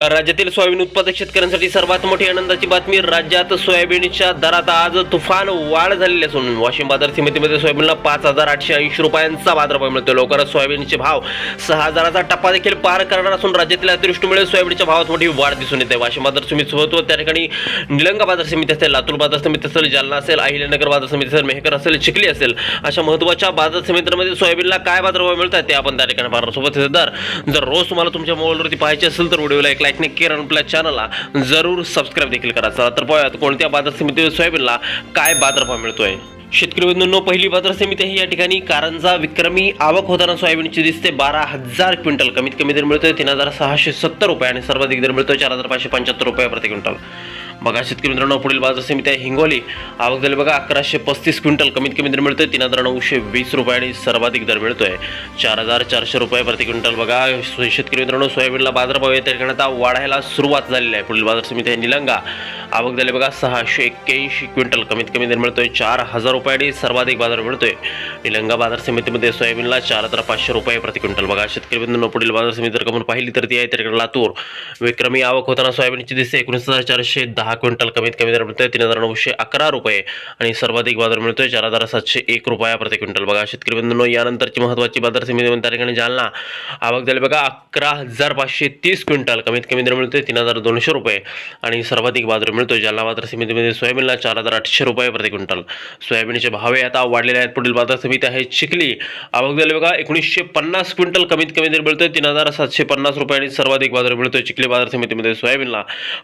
राज्यातील सोयाबीन उत्पादक शेतकऱ्यांसाठी सर्वात मोठी आनंदाची बातमी राज्यात सोयाबीनच्या दरात आज तुफान वाढ झालेली असून वाशिम बाजार समितीमध्ये सोयाबीनला पाच हजार आठशे ऐंशी रुपयांचा बाजारभाव मिळतो लवकरच सोयाबीनचे भाव सहा हजाराचा टप्पा देखील पार करणार असून राज्यातील अतिवृष्टीमुळे सोयाबीनच्या भावात मोठी वाढ दिसून येते. वाशिम बाजार समिती सोबत व त्या ठिकाणी निलंगा बाजार समिती असेल लातूर बाजार समिती असेल जालना असेल अहिल्यानगर बाजार समिती असेल मेहकर असेल चिखली असेल अशा महत्त्वाच्या बाजार समितीमध्ये सोयाबीनला काय बाजारभाव मिळतात ते आपण त्या ठिकाणी पाहणार सोबत दर जर रोज तुम्हाला तुमच्या मोबाईलवरती पाहायचे असेल तर व्हिडिओला एक टेक्निक नक्की आपल्या चॅनलला जरूर सबस्क्राईब देखील करा. चला तर पाहूयात कोणत्या बाजार समितीवर सोयाबीनला काय बाजारभाव मिळतोय. शेतकरी बंधूंनो पहिली बाजार समिती ही या ठिकाणी कारंजा विक्रमी आवक होताना सोयाबीनची दिसते. बारा हजार क्विंटल कमीत कमी दर मिळतोय. तीन हजार सहाशे सत्तर रुपये आणि सर्वाधिक दर मिळतोय. चार हजार पाचशे पंच्याहत्तर रुपये प्रति क्विंटल. बघा शेतकरी मित्रांनो पुढील बाजार समिती आहे हिंगोली. आवक झाली बघा अकराशे पस्तीस क्विंटल कमीत कमी दर मिळतोय. तीन हजार नऊशे वीस रुपये आणि सर्वाधिक दर मिळतोय. चार हजार चारशे रुपये प्रति क्विंटल बघा. शेतकरी मित्रांनो सोयाबीनला बाजारभाव आहे त्या ठिकाणी आता वाढायला सुरुवात झालेली आहे. पुढील बाजार समिती आहे निलंगा. आवक झाली बघा सहाशे एक्क्याऐंशी क्विंटल कमीत कमी दर मिळतोय चार हजार रुपये आणि सर्वाधिक बाजार मिळतोय. निलंगा बाजार समितीमध्ये सोयाबीनला चार हजार पाचशे रुपये प्रति क्विंटल. बघा शेतकरी बंधूंनो पुढील बाजार समिती जर कमून पाहिली तर ती आहे तिकडे लातूर. विक्रमी आवक होताना सोयाबीनची दिसते एकोणीस हजार चारशे दहा क्विंटल कमीत कमी दर मिळतोय तीन हजार नऊशे अकरा रुपये. आणि सर्वाधिक बाजार मिळतोय चार हजार सातशे एक रुपया प्रति क्विंटल. बघा शेतकरी बंधूंनो यानंतरची महत्त्वाची बाजार समिती त्या ठिकाणी जालना. आवक झाली बघा अकरा हजार पाचशे तीस क्विंटल कमीत कमी दर मिळतोय तीन हजार दोनशे रुपये. आणि सर्वाधिक बाजार मिळतो जालना बाजार समितीमध्ये सोयाबीनला चार हजार आठशे रुपये प्रति क्विंटल. सोयाबीनचे भावे आता वाढलेले आहेत. पुढील बाजार समिती आहे चिखली. आवक झाली बघा एकोणीसशे पन्नास क्विंटल कमीत कमी दर मिळतोय. तीन हजार सातशे पन्नास रुपये आणि सर्वाधिक बाजार मिळतोय चिखली बाजार समितीमध्ये सोयाबीनला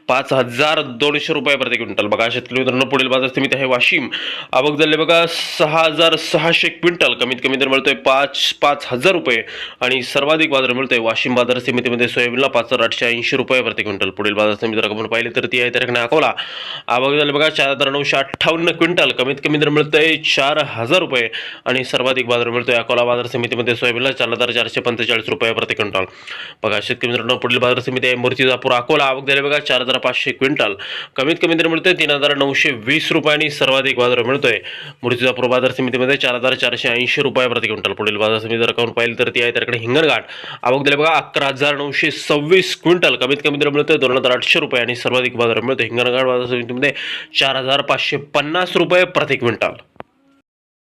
पाच हजार दोनशे रुपये प्रति क्विंटल. बघा शेतकरी मित्रांनो पुढील बाजार समिती आहे वाशिम. आवक झाले बघा सहा हजार सहाशे क्विंटल कमीत कमी दर मिळतोय पाच पाच हजार रुपये आणि सर्वाधिक बाजार मिळतोय वाशिम बाजार समितीमध्ये सोयाबीनला पाच हजार आठशे ऐंशी रुपये प्रति क्विंटल. पुढील बाजार समिती जर पाहिली तर ती आहे तर अकोला अकोला आवक झाली बघा चार हजार नऊशे अठ्ठावन्न क्विंटल. कमीत कमी दर मिळतोय चार हजार रुपये. आणि सर्वाधिक बाजार मिळतोय अकोला बाजार समितीमध्ये सोयाबीनला चार हजार चारशे पंचेचाळीस रुपये प्रति क्विंटल. बघा शेतकरी मित्रांनो पुढील बाजार समिती आहे मूर्तिजापूर अकोला. आवक झाली बघा चार हजार पाचशे क्विंटल. कमीत कमी दर मिळतोय तीन हजार नऊशे वीस रुपये आणि सर्वाधिक बाजार मिळतोय. मूर्तिजापूर बाजार समितीमध्ये चार हजार चारशे ऐंशी रुपये प्रति क्विंटल. पुढील बाजार समिती जर अकाउंट पाहिली तर ती आहे त्याकडे हिंगणघाट. आवक दिले बघा अकरा हजार नऊशे सव्वीस क्विंटल. कमीत कमी दर मिळतोय दोन हजार आठशे रुपये आणि सर्वाधिक बाजार मिळतो हिंगणघाट. बाजार समितीमध्ये म्हणजे चार हजार पाचशे पन्नास रुपये प्रति क्विंटल